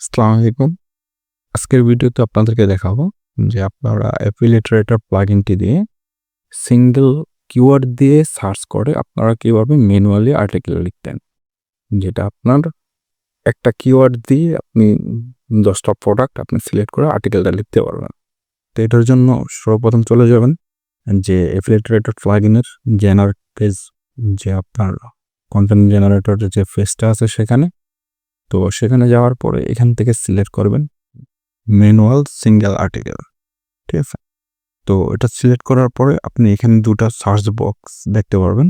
আসসালামু আলাইকুম। আজকের ভিডিওতে আপনাদেরকে দেখাবো যে আপনারা অ্যাফিলিয়েট রেটার প্লাগইনটি দিয়ে সিঙ্গেল কিওয়ার্ড দিয়ে সার্চ করে আপনারা কীভাবে ম্যানুয়ালি আর্টিকেল লিখতেন। যেটা আপনার একটা কিওয়ার্ড দিয়ে আপনি দশটা প্রোডাক্ট আপনি সিলেক্ট করে আর্টিকেলটা লিখতে পারবেন। তো এটার জন্য সর্বপ্রথম চলে যাবেন যে অ্যাফিলিয়েট রেটার প্লাগইনের জেনারেট পেজ যে আপনার কন্টেন্ট জেনারেটরের যে পেজটা আছে সেখানে তো সেখানে যাওয়ার পরে এখান থেকে সিলেক্ট করবেন ম্যানুয়াল সিঙ্গেল আর্টিকেল ঠিক আছে? তো এটা সিলেক্ট করার পরে আপনি এখানে দুটা সার্চ বক্স দেখতে পারবেন।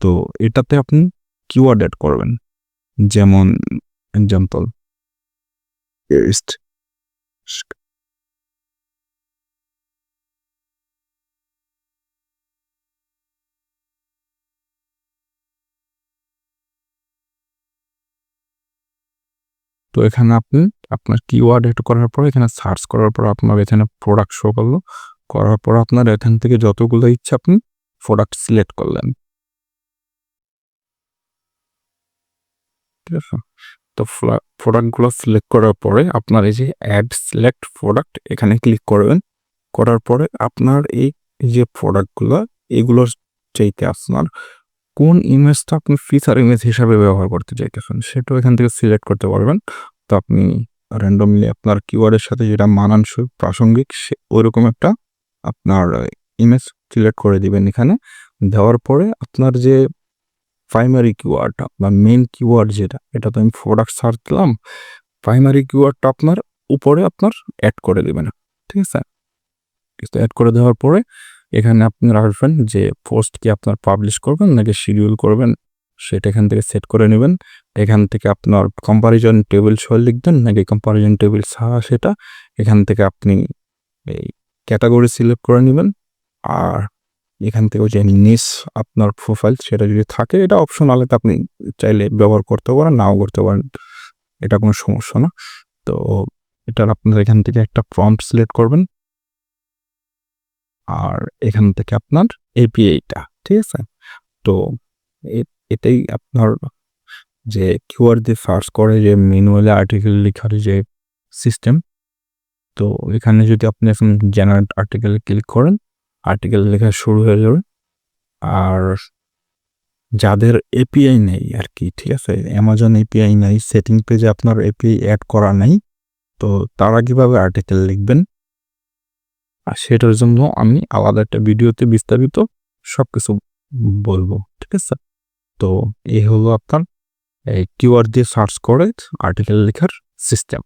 তো এটাতে আপনি কিওয়ার্ড অ্যাড করবেন। যেমন এক্সাম্পল তো এখানে আপনি, আপনার কিওয়ার্ড এড করার পর, এখানে সার্চ করার পর আপনার এখানে প্রোডাক্ট শো করল। করার পর আপনার এখান থেকে যতগুলো ইচ্ছা আপনি প্রোডাক্ট সিলেক্ট করলেন। ঠিক আছে? তো প্রোডাক্টগুলো সিলেক্ট করার পরে আপনার এই যে অ্যাড সিলেক্ট প্রোডাক্ট এখানে ক্লিক করবেন। করার পরে আপনার এই যে প্রোডাক্টগুলো এগুলোর চাইতে আপনার কোন ইমেজটা আপনি ফিচার ইমেজ হিসাবে ব্যবহার করতে চাইতেছেন, সেটাও এখান থেকে সিলেক্ট করতে পারবেন। আপনি র্যান্ডমলি আপনার কিওয়ার্ডের সাথে যেটা মানানসই প্রাসঙ্গিক, সে ওইরকম একটা আপনার ইমেজ সিলেক্ট করে দিবেন এখানে। দেওয়ার পরে আপনার যে প্রাইমারি কিওয়ার্ডটা বা মেন কিওয়ার্ড যেটা, এটা তো আমি প্রোডাক্ট সার্চ দিলাম প্রাইমারি কিওয়ার্ডটা আপনার উপরে আপনার অ্যাড করে দেবেন, ঠিক আছে? অ্যাড করে দেওয়ার পরে এখানে আপনি রাখবেন যে পোস্ট কি আপনার পাবলিশ করবেন নাকি শিডিউল করবেন? সেটা এখান থেকে সেট করে নেবেন। এখান থেকে আপনার কম্পারিজন টেবিল সহ লিখবেন, নাকি কম্পারিজন টেবিল ছাড়া সেটা এখান থেকে আপনি এই ক্যাটাগরি সিলেক্ট করে নেবেন। আর এখান থেকেও যে নিস আপনার প্রোফাইল সেটা যদি থাকে, এটা অপশনাল এটা আপনি চাইলে ব্যবহার করতে পারেন, নাও করতে পারেন, এটা কোনো সমস্যা না। তো এটার আপনার এখান থেকে একটা প্রম্পট সিলেক্ট করবেন। আর এখান থেকে আপনার এপিআইটা ঠিক আছে? তো এটাই আপনার যে কিউআর দিয়ে সার্চ করে যে ম্যানুয়ালি আর্টিকেল লেখার যে সিস্টেম তো এখানে যদি আপনি এখন জেনারেট আর্টিকেল ক্লিক করেন আর্টিকেল লেখা শুরু হয়ে যাবে। আর যাদের এপিআই নেই আর কি ঠিক আছে? অ্যামাজন এপিআই নেই সেটিং পেজে আপনার এপিআই অ্যাড করা নেই, তো তারা কীভাবে আর্টিকেল লিখবেন? আর সেটার জন্য আমি আলাদা একটা ভিডিওতে বিস্তারিত সব কিছু বলব, ঠিক আছে? তো এই হলো আপনার কিউআর দিয়ে সার্চ করে আর্টিকেল লেখার সিস্টেম